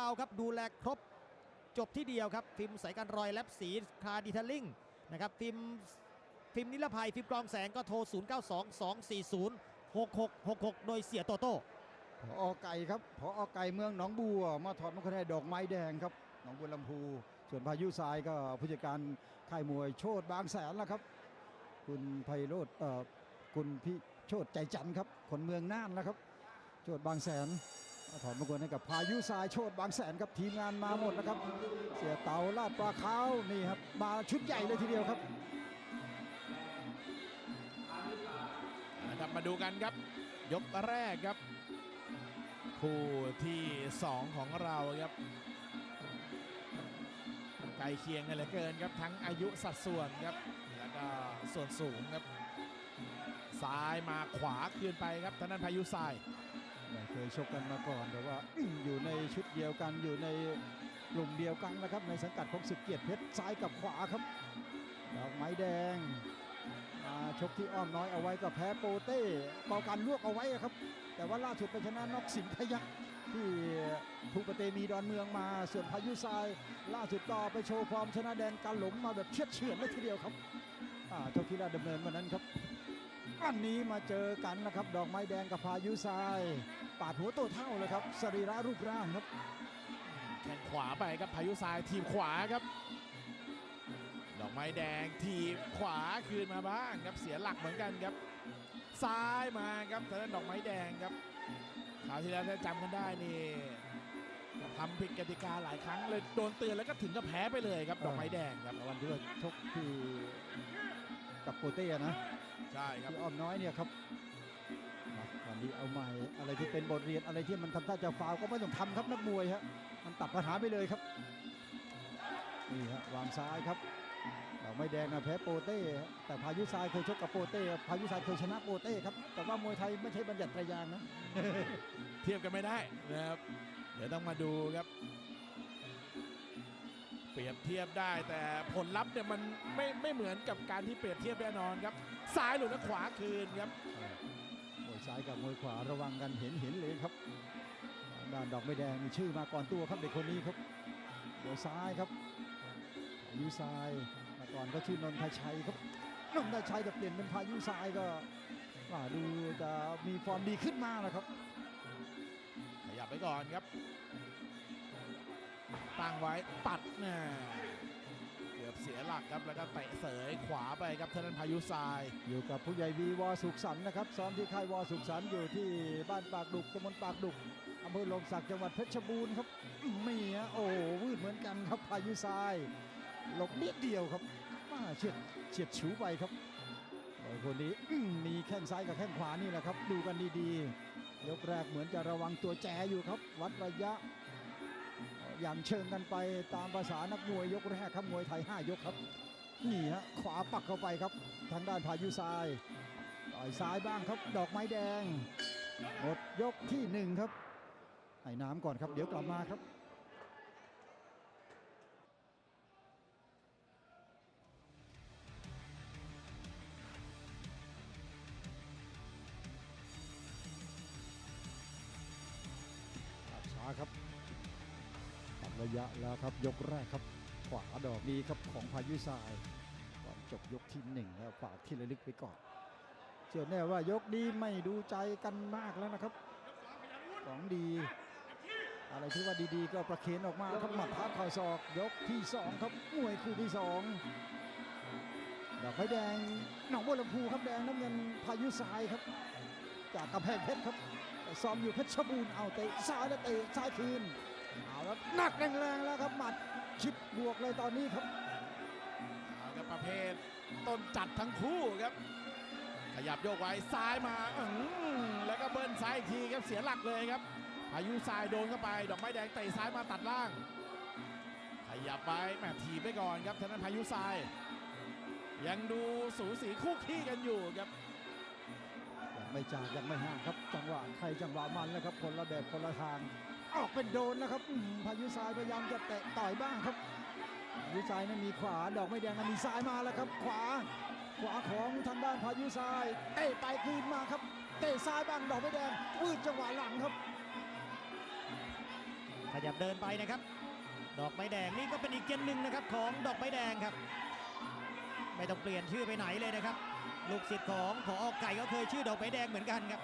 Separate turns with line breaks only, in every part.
าวครับดูแลครบจบที่เดียวครับ ฟิล์มใสกันรอยแลบสีคาดีเทลลิ่งนะครับฟิล์มฟิล์มนิรภัยฟิล์มกรองแสงก็โทร 092240 6666 โดยเสียโตโต้
พอไก่ครับพอไก่เมืองหนองบัว มาถอดมงคลให้ดอกไม้แดงครับหนองบัวลำพูส่วนพายุทรายก็ผู้จัดการค่ายมวยโชดบางแสนแล้วครับ คุณไพโรธเอ่อคุณพี่โชดใจจันทร์ครับคนเมืองน่านแล้วครับ โชดบางแสน ถอดมงคลให้กับพายุทรายโชดบางแสนครับทีมงานมาหมดแล้วครับ เสียเตาลาดปลาขาวนี่ครับมาชุดใหญ่เลยทีเดียวครับ
นะครับมาดูกันครับ ยกแรกครับคู่ที่ 2 ของเราครับใกล้เคียงกันเหลือเกินครับทั้งอายุสัดส่วนครับแล้วก็ส่วนสูงครับซ้ายมาขวาคืนไปครับทางด้านพายุทราย
ไม่เคยชกกันมาก่อน แต่ว่าอยู่ในชุดเดียวกันอยู่ในกลุ่มเดียวกันนะครับในสังกัดของศึกเกียรติเพชรซ้ายกับขวาครับดอกไม้แดงมาชกที่อ้อมน้อยเอาไว้ก็แพ้โปเต้เป่ากันลวกเอาไว้ครับ แต่ว่าล่าสุดไปชนะนอกสินพยักที่ภูปเตมีดอนเมืองมาส่วนพายุทราย ล่าสุดก็ไปโชว์ฟอร์มชนะแดนการหลงมาแบบเชือดเฉือนเลยทีเดียวครับอ่าชกที่ราดำเนินวันนั้นครับ อันนี้มาเจอกันนะครับ ดอกไม้แดงกับพายุทราย ปาดหัวโตเท่าเลยครับสรีระรูปร่างครับ
แข่งขวาไปครับพายุทรายทีมขวาครับ ดอกไม้แดงทีมขวาคืนมาบ้างครับเสียหลักเหมือนกันครับ ซ้ายมาครับทางด้านดอกไม้แดงครับคราวที่แล้วถ้าจำกันได้นี่ทำผิดกติกาหลายครั้งเลยโดนเตือนแล้วก็ถึงกับแพ้ไปเลยครับ ดอกไม้แดงครับ
วันที่ว่าชกที่กับโปเต้นะ
ใช่ครับ
ที่อ้อมน้อยเนี่ยครับมาวันนี้เอาใหม่อะไรที่เป็นบทเรียนอะไรที่มันทำท่าจะฟาวก็ไม่ต้องทำครับนักมวยฮะมันตัดปัญหาไปเลยครับนี่ฮะวางซ้ายครับดอกไม้แดงนะแพ้โปเต้ฮะแต่พายุทรายเคยชกกับโปเต้พายุทรายเคยชนะโปเต้ครับแต่ว่ามวยไทยไม่ใช่บัญญัติตรยางนะ
เทียบกันไม่ได้นะครับ เดี๋ยวต้องมาดูครับ เปรียบเทียบได้แต่ผลลัพธ์เนี่ยมันไม่ไม่เหมือนกับการที่เปรียบเทียบแน่นอนครับ ซ้ายหลุดแล้วขวาคืนครับ
มวยซ้ายกับมวยขวาระวังกันเห็นเห็นเลยครับด้านดอกไม้แดงมีชื่อมาก่อนตัวครับเด็กคนนี้ครับมวยซ้ายครับพายุทรายมาก่อนก็ชื่อนนทชัยครับนนทชัยแต่เปลี่ยนเป็นพายุทรายก็ว่าดูจะมีฟอร์มดีขึ้นมานะครับ
ขยับไปก่อนครับ ตั้งไว้ปัดนะเกือบเสียหลักครับแล้วก็เตะเสยขวาไปครับทางด้นพายุทราย
อยู่กับผู้ใหญ่วีวอสุขสันต์นะครับซ้อมที่ค่ายวอสุขสันต์อยู่ที่บ้านปากดุกตำบลปากดุกอำเภอลมศักดิ์จังหวัดเพชรบูรณ์ครับมีฮะโอ้วืดเหมือนกันครับพายุทรายหลบนิดเดียวครับมาเฉียดเฉียดฉิวไปครับโอ้ยคนนี้มีแข้งซ้ายกับแข้งขวานี่แหละครับ ดูกันดีๆยกแรกเหมือนจะระวังตัวแจอยู่ครับ วัดระยะ อย่างเชิงกันไปตามภาษานักมวยยกแรกครับมวยไทย 5 ยกครับนี่ฮะขวาปักเข้าไปครับ ทางด้านพายุทรายต่อยซ้ายบ้างครับ ดอกไม้แดงหมดยกที่หนึ่งครับให้น้ำก่อนครับ เดี๋ยวกลับมาครับ ระยะแล้วครับ ยกแรกครับขวาดอกนี้ครับของพายุทรายก่อนจบยกที่หนึ่งแล้วฝากที่ระลึกไปก่อน เชื่อแน่ว่ายกนี้ไม่ดูใจกันมากแล้วนะครับของดี อะไรที่ว่าดีๆ ก็ประเคนออกมาครับหมัดท้าข่าศอก ยกที่สองครับมวยคู่ที่สองดอกไม้แดงหนองบัวลำพูครับแดงน้ำเงินพายุทรายครับ จากกำแพงเพชรครับซ้อมอยู่เพชรบูรณ์เอาเตะซ้ายแล้วเตะซ้ายคืน เอาแล้วหนักแรงๆแล้วครับหมัดชิดบวกเลยตอนนี้ครับ
เอาครับประเภทต้นจัดทั้งคู่ครับ ขยับโยกไว้ซ้ายมาอื้อหือแล้วก็เบิ้ลซ้ายอีกทีครับเสียหลักเลยครับพายุทรายโดนเข้าไป ดอกไม้แดงเตะซ้ายมาตัดล่าง ขยับไปแหมถีบไปก่อนครับทางด้านพายุทราย ยังดูสูสีคู่ขี้กันอยู่ครับ
ยังไม่จากยังไม่ห่างครับ จังหวะใครจังหวะมันแล้วครับคนละแบบคนละทาง ออกเป็นโดนแล้วครับพายุทรายพยายามจะเตะต่อยบ้างครับพายุทรายนั้นมีขวาดอกไม้แดงนั้นมีซ้ายมาแล้วครับ ขวา ขวาของทางด้านพายุทรายเตะไปคืนมาครับ เตะซ้ายบ้างดอกไม้แดงวืดจังหวะหลังครับ
ขยับเดินไปนะครับ ดอกไม้แดงนี่ก็เป็นอีกเจนหนึ่งนะครับของดอกไม้แดงครับ ไม่ต้องเปลี่ยนชื่อไปไหนเลยนะครับ ลูกศิษย์ของผออกไก่ก็เคยชื่อดอกไม้แดงเหมือนกันครับ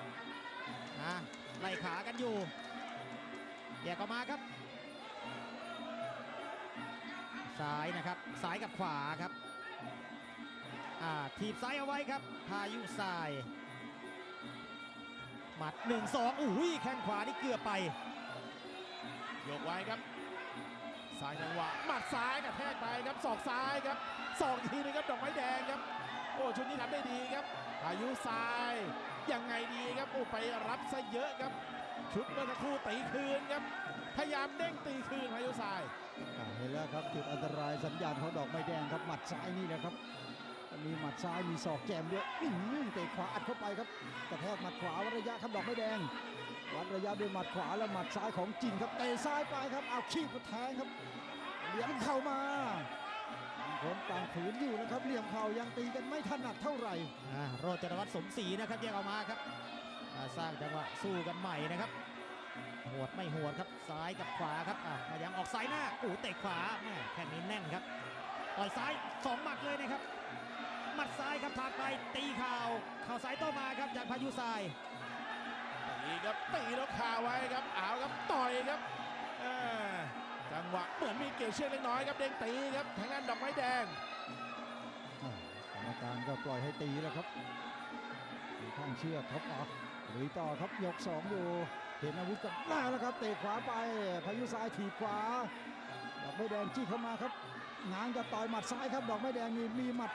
อะไล่ขากันอยู่ ยกออกมาครับ ซ้ายนะครับซ้ายกับขวาครับอ่าถีบซ้ายเอาไว้ครับ พายุทราย หมัด1 2อุ้ยแข้งขวานี่เกือบไป
โยกไว้ครับซ้ายจังหวะหมัดซ้ายกระแทกไปครับศอกซ้ายครับศอกทีนึงครับดอกไม้แดงครับ โอ้ชุดนี้ทำได้ดีครับพายุซ้ายยังไงดีครับโอ้ไปรับซะเยอะครับ ชุดเมื่อสักครู่ตีคืนครับ พยายามเด้งตีคืนพายุซ้าย
อ่าเห็นแล้วครับจุดอันตรายสัญญาณของดอกไม้แดงครับหมัดซ้ายนี่แหละครับมีหมัดซ้ายมีศอกแกมด้วยอื้อหือเตะขวาอัดเข้าไปครับกระแทกหมัดขวาวัดระยะครับดอกไม้แดง วัดระยะด้วยหมัดขวาและหมัดซ้ายของจริงครับเตะซ้ายไปครับเอาขี้มาแทงครับเหลี่ยมเข่ามาต่างคนต่างขืนอยู่นะครับเหลี่ยมเข่ายังตีกันไม่ถนัดเท่าไหร่
อ่าโรจนวัฒน์สมศรีนะครับแยกออกมาครับ อ่าสร้างจังหวะสู้กันใหม่นะครับหวดไม่หวดครับซ้ายกับขวาครับอ่าพยายามออกซ้ายหน้าโอ้เตะขวาแม่แค่นี้แน่นครับต่อยซ้ายสองหมัดเลยนะครับหมัดซ้ายครับถากไปตีเข่าเข่าซ้ายโต้มาครับจากพายุทราย
ตีครับตีแล้วคาไว้ครับเอาครับต่อยครับเอ่อจังหวะเหมือนมีเกี่ยวเชือกเล็กน้อยครับเด้งตีครับทางด้านดอกไม้แดง
อ่ากรรมการก็ปล่อยให้ตีแล้วครับอยู่ข้างเชือกครับออก ลุยต่อครับยกสองอยู่ เห็นอาวุธกับหน้าแล้วครับ เตะขวาไป พายุซ้ายถีบขวา ดอกไม้แดงจี้เข้ามาครับงานจะต่อยหมัดซ้ายครับ ดอกไม้แดงนี่มีหมัด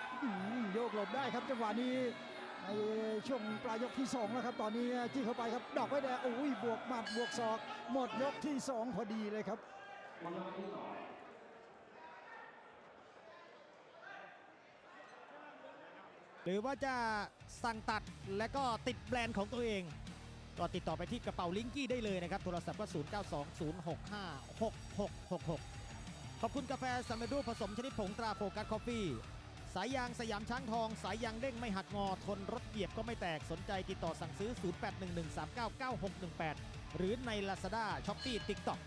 โยกหลบได้ครับจังหวะนี้ในช่วงปลายยกที่สองแล้วครับ ตอนนี้จี้เข้าไปครับ ดอกไม้แดงโอ้ยบวกหมัดบวกศอก หมดยกที่สองพอดีเลยครับ
หรือว่าจะสั่งตัดและก็ติดแบรนด์ของตัวเอง ก็ติดต่อไปที่กระเป๋าลิงกี้ได้เลยนะครับ โทรศัพท์ก็ 0920656666 ขอบคุณกาแฟซัมเมดูผสมชนิดผงตราโฟกัสคอฟฟี่สายยางสยามช้างทอง สายยางเด้งไม่หักงอ ทนรถเหยียบก็ไม่แตกสนใจติดต่อสั่งซื้อ 0811399618 หรือใน Lazada, Shopee, TikTok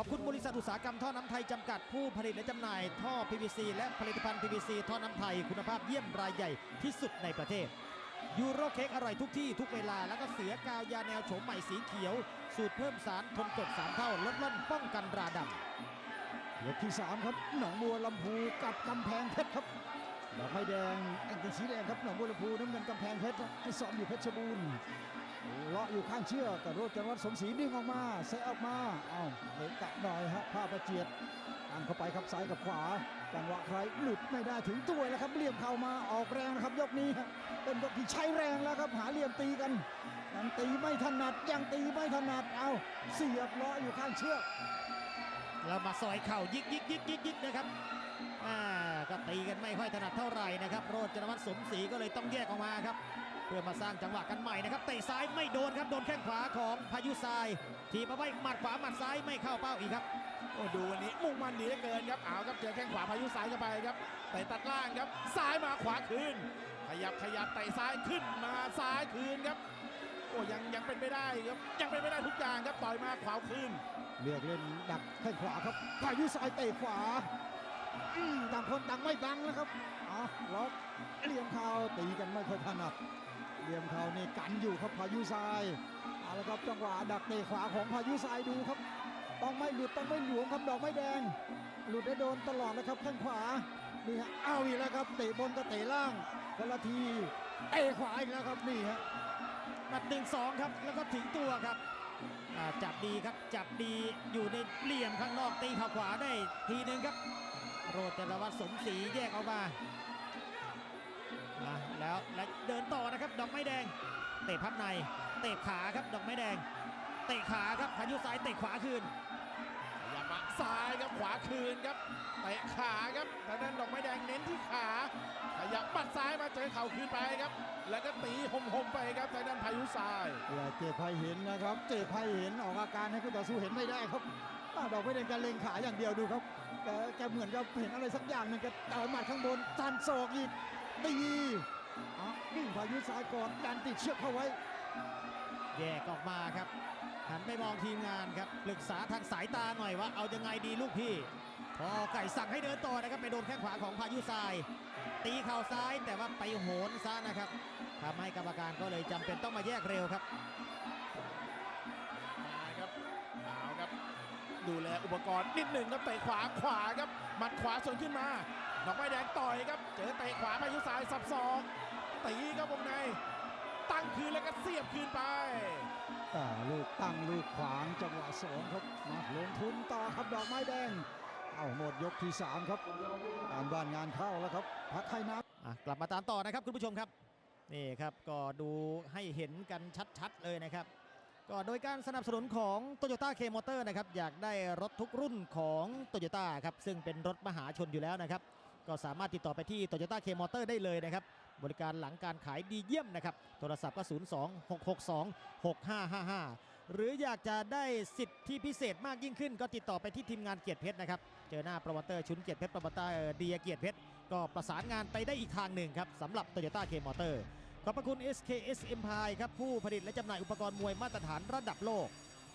อบคุณบริษัทอุตสาหกรรมท่อน้ำไทยจำกัดผู้ผลิตและจำหน่ายท่อ PVC และผลิตภัณฑ์ PVC ท่อน้ำไทยคุณภาพเยี่ยมรายใหญ่ที่สุดในประเทศ ยูโรเค้กอร่อยทุกที่ทุกเวลา แล้วก็เสือกาวยาแนวโฉมใหม่สีเขียว สูตรเพิ่มสารทนกรดสามเท่าลดล่นป้องกันราดำ
ยกที่สามครับหนองบัวลำพูกับกำแพงเพชรครับดอกไม้แดงกางเกงสีแดงครับหนองบัวลำพูน้ำเงินกำแพงเพชรที่ซ้อมอยู่เพชรบูรณ์ เลาะอยู่ข้างเชือกกับโรจนวัฒน์สมศรีดึงออกมาเซะออกมาเอ้าเหลกะหน่อยฮะผ้าประเจียดตามเข้าไปครับซ้ายกับขวาจังหวะใครหลุดไม่ได้ถึงตัวแล้วครับเหลี่ยมเข่ามาออกแรงนะครับยกนี้เป็นยกที่ใช้แรงแล้วครับหาเหลี่ยมตีกันยังตีไม่ถนัดยังตีไม่ถนัดเอาเสียบเลาะอยู่ข้างเชือก
แล้วมาซอยเข่ายิกยิกยิกยิกยิกนะครับอ่าก็ตีกันไม่ค่อยถนัดเท่าไหร่นะครับ โรจนวัฒน์สมศรีก็เลยต้องแยกออกมาครับ พื่อมาสร้างจังหวะกันใหม่นะครับเตะซ้ายไม่โดนครับโดนแข้งขวาของพายุทรายทีบมาไว้หมัดขวาหมัดซ้ายไม่เข้าเป้าอีกครับ
โอ้ดูวันนี้มุ่งมันดีเหลือเกินครับเอาครับเจอแข้งขวาพายุซ้ายเข้าไปครับเตะตัดล่างครับซ้ายมาขวาคืน ขยับขยับเตะซ้ายขึ้นมาซ้ายคืนครับโอ้ยังยังเป็นไปได้ครับยังเป็นไปได้ทุกอย่างครับต่อยมาขวาคืน
เลือกเล่นดักแข้งขวาครับพายุสายเตะขวาอืมต่างคนต่างไม่บังแล้วครับอ๋อล็อกเหลี่ยมเข่าตีกันไม่ค่อยถนัด เหลี่ยมเขานี่กันอยู่ครับพายุทรายเอาละครับจังหวะดักเตะขวาของพายุทรายดูครับ ต้องไม่หลุดต้องไม่หลวมครับดอกไม้แดง หลุดได้โดนตลอดนะครับข้างขวานี่ฮะเอาอีกแล้วครับเตะบนก็เตะล่างคนละทีเตะขวาอีกแล้วครับนี่ฮะ
หมัดหนึ่งสองครับแล้วก็ถึงตัวครับจับดีครับจับดีอยู่ในเหลี่ยมข้างนอกตีเข่าขวาได้ทีหนึ่งครับ โรจนวัฒน์สมศรีแยกออกมา แล้วแล้วเดินต่อนะครับ ดอกไม้แดง เตะพับใน เตะขาครับ ดอกไม้แดง เตะขาครับพายุซ้ายเตะขวาคืน
ขยับมาซ้ายครับขวาคืนครับเตะขาครับทางด้านดอกไม้แดงเน้นที่ขาขยับปัดซ้ายมาเจอเข่าคืนไปครับ แล้วก็ตีห่มๆไปครับทางด้านพายุทราย
อย่าเจ็บไพ่เห็นนะครับ เจ็บไพ่เห็นออกอาการให้คู่ต่อสู้เห็นไม่ได้ครับอ้าวดอกไม่ได้การเล็งขาอย่างเดียวดูครับแกแกเหมือนกับเห็นอะไรสักอย่างหนึ่งแกต่อยหมัดข้างบนตันศอกอีกตี อ๋อวิ่งพายุซ้ายก่อนดันติดเชือกเข้าไว้
แยกออกมาครับ หันไปมองทีมงานครับปรึกษาทางสายตาหน่อยว่าเอายังไงดีลูกพี่ พอไก่สั่งให้เดินต่อนะครับไปโดนแข้งขวาของพายุทราย ตีเข่าซ้ายแต่ว่าไปโหนซะนะครับทำให้กรรมการก็เลยจำเป็นต้องมาแยกเร็วครับ
มาครับเอาครับ ดูแลอุปกรณ์นิดหนึ่งครับเตะขวาขวาครับหมัดขวาสวนขึ้นมา ดอกไม้แดงต่อยครับ เจอเตะขวาพายุสายสับศอกตีครับวงใน ตั้งคืนแล้วก็เสียบคืนไป
อ่าลูกตั้งลูกขวางจังหวะสองครับมาลงทุนต่อครับดอกไม้แดง เอาหมดยกที่สามครับการบ้านงานเข้าแล้วครับ พักให้น้ำ
อะกลับมาตามต่อนะครับคุณผู้ชมครับนี่ครับก็ดูให้เห็นกันชัดๆเลยนะครับ ก็โดยการสนับสนุนของ Toyota K Motor นะครับอยากได้รถทุกรุ่นของ Toyota ครับซึ่งเป็นรถมหาชนอยู่แล้วนะครับ ก็สามารถติดต่อไปที่ Toyota K Motor ได้เลยนะครับ บริการหลังการขายดีเยี่ยมนะครับ โทรศัพท์ก็ 02 662 6555 หรืออยากจะได้สิทธิพิเศษมากยิ่งขึ้น ก็ติดต่อไปที่ทีมงานเกียรติเพชรนะครับ เจอหน้าโปรโมเตอร์ชุนเกียรติเพชรโปรโมเตอร์เดียเกียรติเพชรก็ประสานงานไปได้อีกทางหนึ่งครับสำหรับ Toyota K Motor ขอบพระคุณ SKS Empire ครับผู้ผลิตและจำหน่ายอุปกรณ์มวยมาตรฐานระดับโลก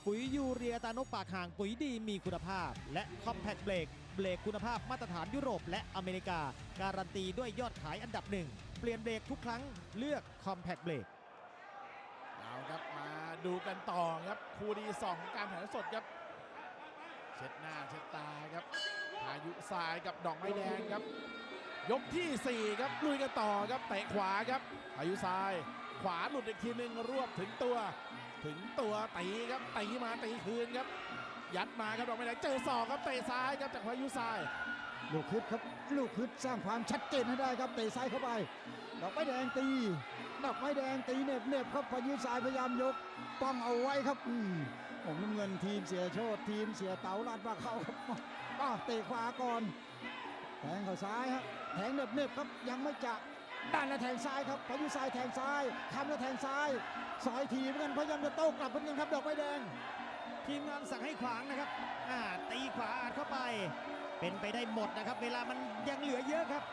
ปุ๋ยยูเรียตานกปากห่างปุ๋ยดีมีคุณภาพ และ Compact b r a k เบรกคุณภาพมาตรฐานยุโรปและอเมริกา การันตีด้วยยอดขายอันดับหนึ่ง เปลี่ยนเบรกทุกครั้งเลือก Compact b r a k
เอาครับมาดูกันต่อครับคู่ที่สองของการถ่ายสดครับ เช็ดหน้าเช็ดตาครับพายุทรายกับดอกไม้แดงครับ ยกที่ 4 ครับลุยกันต่อครับเตะขวาครับพายุทราย ขวาหลุดอีกทีหนึงรวบถึงตัว ถึงตัวตีครับตีมาตีคืนครับ ยัดมาครับดอกไม้แดงเจอศอกครับเตะซ้ายครับจากพายุทราย
ลูกคึดครับลูกคึดสร้างความชัดเจนให้ได้ครับเตะซ้ายเข้าไปดอกไม้แดงตีดอกไม้แดงตีเน็บเน็บครับพายุสายพยายามยกป้องเอาไว้ครับอืมผมน้ำเงินทีมเสียโชดทีมเสียเต๋าลาดปลาเข้าครับป้าเตะขวาก่อนแทงเข้าซ้ายฮะแทงเน็บเน็บครับยังไม่จะ ด้านและแทงซ้ายครับพายุสายแทงซ้ายคำและแทงซ้ายสอยทีเหมือนกันพยายามจะโต้กลับเหมือนกันครับดอกไม้แดง
ทีมงานสั่งให้ขวางนะครับอ่าตีขวาอัดเข้าไป เป็นไปได้หมดนะครับ เวลามันยังเหลือเยอะครับ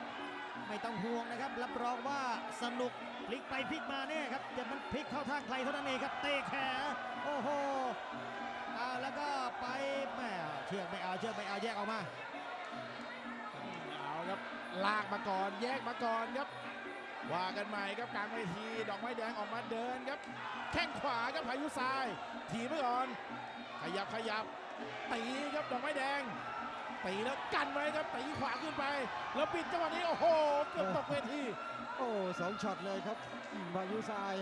ไม่ต้องห่วงนะครับ รับรองว่าสนุกพลิกไปพลิกมาแน่ครับจะมันพลิกเข้าทางใครเท่านั้นเองครับเตะแขนโอ้โหเอาแล้วก็ไปแหม่เชือกไม่เอาเชือกไม่เอาแยกออกมา
เอาครับลากมาก่อนแยกมาก่อนครับ ว่ากันใหม่ครับกลางเวทีดอกไม้แดงออกมาเดินครับ แข้งขวาครับพายุทราย ถีบไปก่อน ขยับขยับตีครับดอกไม้แดงตีแล้วกันไว้ครับตีขวาขึ้นไป แล้วปิดจังหวะนี้โอ้โหเกือบตกเวที
โอ้สองช็อตเลยครับพายุทราย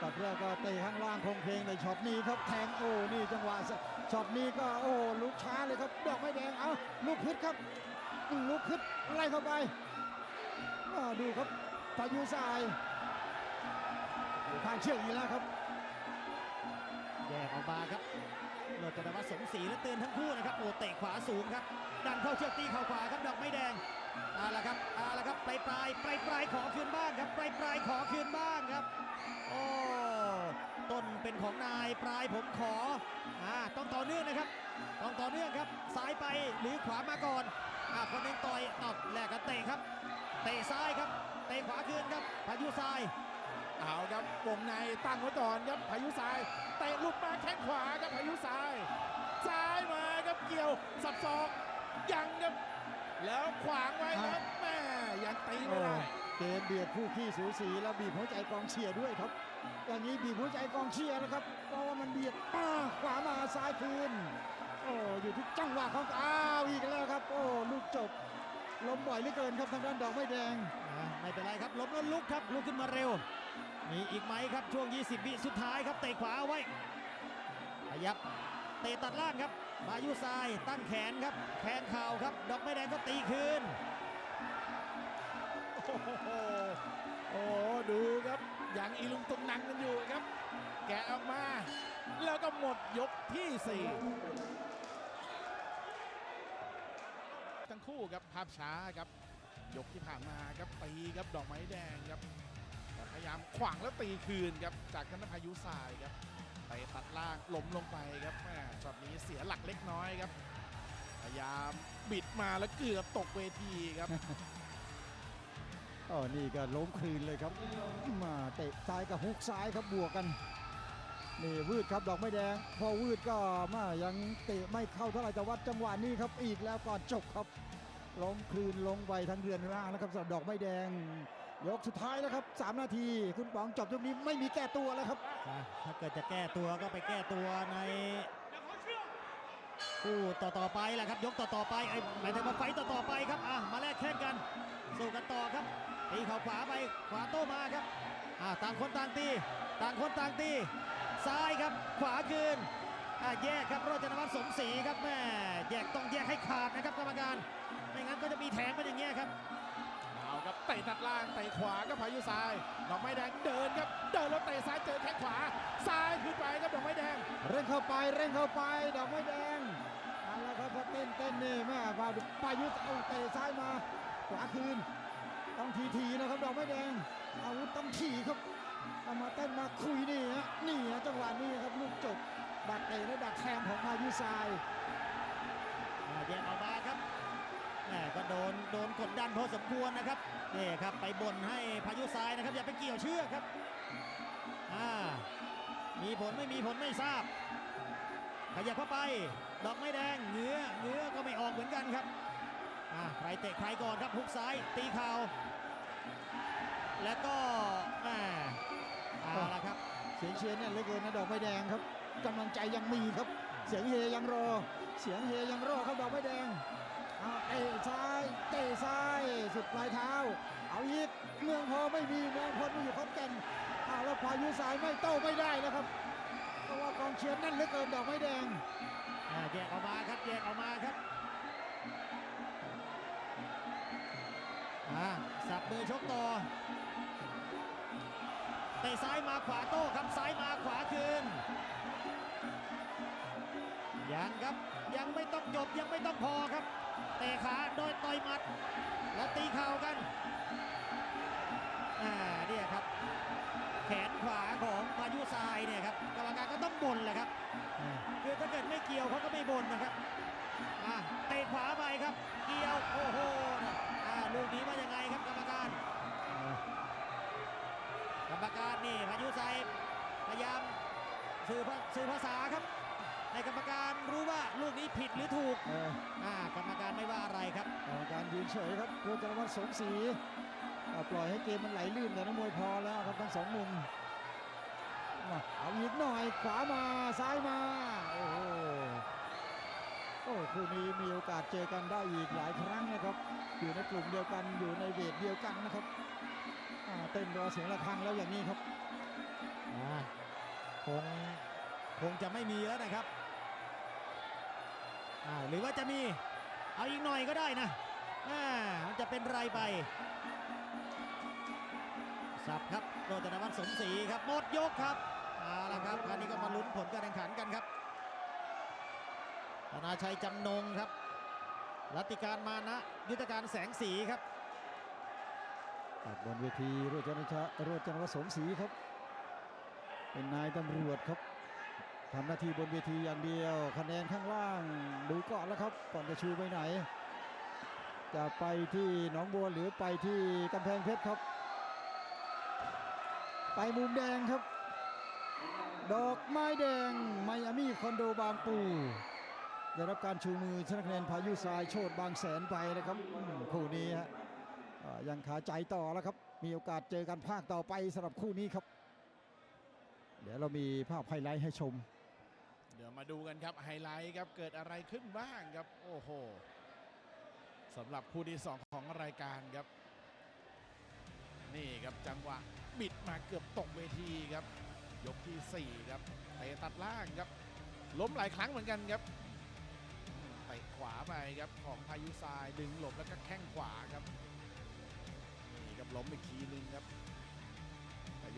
ช็อตแรกก็เตะข้างล่างคงเพลงเลยช็อตนี้ครับแทงโอ้นี่จังหวะสช็อตนี้ก็โอ้ลุกช้าเลยครับดอกไม้แดงเอาลูกพิษครับลูกพิษไล่เข้าไปดูครับ พายุทรายทางเชือกอีกแล้วครับ
แยกออกมาครับโรจนวัฒน์สมศรีและเตือนทั้งคู่นะครับโอ้เตะขวาสูงครับ ดันเข้าเชือกตีเข่าขวาครับดอกไม้แดงเอาละครับเอาละครับปลายปลายปลายปลายขอคืนบ้างครับปลายปลายขอคืนบ้างครับโอ้ต้นเป็นของนายปลายผมขออ่าต้องต่อเนื่องนะครับ ต้องต่อเนื่องครับซ้ายไปหรือขวามาก่อนอ่าคนนึงต่อยตอกแลกกันเตะครับเตะซ้ายครับ เตะขวาคืนครับพายุทราย
เอาครับวงในตั้งไว้ก่อนครับพายุทรายเตะหลุดมาแข้งขวาครับพายุทราย ซ้ายมาครับเกี่ยวสับศอกยังครับแล้วขวางไว้ครับแม่ยังตีไม่ได้
เกมเบียดคู่ขี้สูสีแล้วบีบหัวใจกองเชียร์ด้วยครับ อย่างนี้บีบหัวใจกองเชียร์นะครับ เพราะว่ามันเบียดป้าขวามาซ้ายคืนโอ้อยู่ที่จังหวะของอ้าวอีกแล้วครับ โอ้ลูกจบล้มบ่อยเหลือเกินครับทางด้านดอกไม้แดง
อะ ไม่เป็นไรครับล้มแล้วลุกครับลุกขึ้นมาเร็ว มีอีกไหมครับช่วง 20 วิสุดท้ายครับเตะขวาไว้ขยับเตะตัดล่างครับ มายุทรายตั้งแขนครับแขนเข่าครับ ดอกไม้แดงก็ตีคืน
โอ้โหโอ้โหดูครับอยังอีลุงตุงนังกันอยู่ครับ แกะออกมา แล้วก็หมดยกที่สี่ทั้งคู่ครับภาพช้าครับ ยกที่ผ่านมาครับตีครับดอกไม้แดงครับพยายามขวางแล้วตีคืนครับจากธนพายุทรายครับไปตัดล่างล้มลงไปครับแม่ช็อตนี้เสียหลักเล็กน้อยครับ พยายามบิดมาแล้วเกือบตกเวทีครับ
อ๋อนี่ก็ล้มคืนเลยครับ มาเตะซ้ายกับฮุกซ้ายครับบวกกันนี่วืดครับดอกไม้แดง พอวืดก็มายังเตะไม่เข้าเท่าไหร่แต่ว่าจังหวะนี้ครับอีกแล้วก่อนจบครับ ลงคลืนลงไปทางเรือนล่างนะครับสำหรับดอกไม้แดง ยกสุดท้ายแล้วครับ 3 นาที คุณป๋องจบยกนี้ไม่มีแก้ตัวแล้วครับ
อะถ้าเกิดจะแก้ตัวก็ไปแก้ตัวในคู่ต่อต่อๆไปแหละครับ ยกต่อต่อๆไปไอ้หมายถึงว่าไฟต์ต่อต่อๆไปครับอะมาแลกแข้งกันสู้กันต่อครับตีเข่าขวาไปขวาโต้มาครับอะต่างคนต่างตีต่างคนต่างตีซ้ายครับขวาคืน อะแยกครับโรจนวัฒน์สมศรีครับแม่แยกต้องแยกให้ขาดนะครับกรรมการ ไม่งั้นก็จะมีแถมกันอย่างเงี้ยครับ
เอาครับเตะตัดล่างเตะขวาครับพายุทรายดอกไม้แดงเดินครับเดินแล้วเตะซ้ายเจอแข้งขวาซ้ายขึ้นไปครับดอกไม้แดง
เร่งเข้าไปเร่งเข้าไปดอกไม้แดงเอาละครับพอเต้นเต้นนี่แม่พาปายุทธเอาเตะซ้ายมาขวาคืนต้องทีทีๆนะครับดอกไม้แดงอาวุธต้องขี่ครับเอามาเต้นมาคุยนี่ฮะนี่ฮะจังหวะนี้ครับลูกจบ ดักเตะและดักแทงของพายุทราย
อ่าแยกออกมาครับแหม่ก็โดนโดนกดดันพอสมควรนะครับนี่ครับไปบ่นให้พายุทรายนะครับ อย่าไปเกี่ยวเชือกครับอ่ามีผลไม่มีผลไม่ทราบ ขยับเข้าไป ดอกไม้แดงเหงื้อเหงื้อก็ไม่ออกเหมือนกันครับอ่าใครเตะใครก่อนครับฮุกซ้ายตีเข่าแล้วก็แหม่เอาละครับ
เสียงเชียร์เนี่ยเหลือเกินนะดอกไม้แดงครับ กำลังใจยังมีครับ เสียงเฮยังรอ เสียงเฮยังรอครับดอกไม้แดงเอาเตะซ้ายเตะซ้ายสุดปลายเท้า เอาอีกเมืองพอไม่มีเมืองพลไม่อยู่ขอนแก่นเอาแล้วพายุสายไม่โต้ไม่ได้นะครับเพราะว่ากองเชียร์นั่นเหลือเกินดอกไม้แดง
แยกออกมาครับแยกออกมาครับสับมือชกต่อเตะซ้ายมาขวาโต้ครับซ้ายมาขวาคืน ยังครับยังไม่ต้องจบยังไม่ต้องพอครับ เตะขาโดยต่อยหมัด แล้วตีเข่ากันอ่าเนี่ยครับ แขนขวาของพายุทรายเนี่ยครับกรรมการก็ต้องบ่นแหละครับคือถ้าเกิดไม่เกี่ยวเขาก็ไม่บ่นนะครับอะเตะขวาไปครับ เกี่ยวโอ้โหอ่าลูกนี้ว่ายังไงครับกรรมการ กรรมการนี่พายุไซพยายาม สื่อภาสื่อภาษาครับให้กรรมการรู้ว่าลูกนี้ผิดหรือถูก
เออ
อ่ากรรมการไม่ว่าอะไรครับ
กรรมการยืนเฉยครับโรจนวัฒน์สมศรีเอาปล่อยให้เกมมันไหลลื่นแต่นักมวยพอแล้วครับทั้งสองมุมมาเอาอีกหน่อยขวามาซ้ายมา โอ้โหโอ้คู่นี้มีโอกาสเจอกันได้อีกหลายครั้งนะครับ อยู่ในกลุ่มเดียวกันอยู่ในเวทเดียวกันนะครับอ่าเต้นรอเสียงระฆังแล้วอย่างนี้ครับ
อ่า คงคงจะไม่มีแล้วนะครับอ่าหรือว่าจะมีเอาอีกหน่อยก็ได้นะอ่ามันจะเป็นไรไปสับครับโรจนวัฒน์สมศรีครับหมดยกครับเอาละครับคราวนี้ก็มาลุ้นผลการแข่งขันกันครับธนาชัยจำนงครับรัติการมานะ ยุทธการแสงสีครับ
บนเวทีโรจนชะโรจนวฒน์สมศรีครับ เป็นนายตำรวจครับทำหน้าที่บนเวทีอย่างเดียว คะแนนข้างล่างดูก่อนแล้วครับ ก่อนจะชูไปไหน จะไปที่หนองบัวหรือไปที่กำแพงเพชรครับ ไปมุมแดงครับ ดอกไม้แดงไมอามี่คอนโดบางปูได้รับการชูมือชนะคะแนนพายุทรายโชดบางแสนไปนะครับคู่นี้ฮะยังขาใจต่อแล้วครับ มีโอกาสเจอกันภาคต่อไปสำหรับคู่นี้ครับ เดี๋ยวเรามีภาพไฮไลท์ให้ชม
เดี๋ยวมาดูกันครับไฮไลท์ครับเกิดอะไรขึ้นบ้างครับ โอ้โหสำหรับคู่ที่สองของรายการครับ นี่ครับจังหวะบิดมาเกือบตกเวทีครับ ยกที่สี่ครับเตะตัดล่างครับ ล้มหลายครั้งเหมือนกันครับเตะขวาไปครับของพายุทรายดึงหลบแล้วก็แข้งขวาครับนี่ครับล้มอีกทีนึงครับ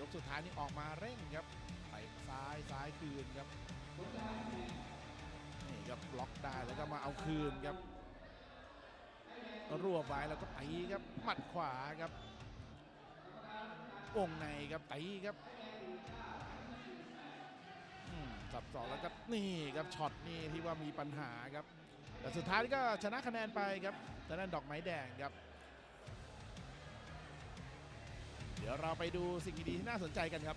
ยกสุดท้ายนี่ออกมาเร่งครับเตะซ้ายซ้ายคืนครับนี่ครับบล็อกได้แล้วก็มาเอาคืนครับรวบไว้แล้วก็ตีครับหมัดขวาครับวงในครับตีครับสับสองแล้วก็นี่ครับช็อตนี่ที่ว่ามีปัญหาครับแต่สุดท้ายก็ชนะคะแนนไปครับทางด้นดอกไม้แดงครับ ดี๋ยวเราไปดูสิ่งดีๆที่น่าสนใจกันครับ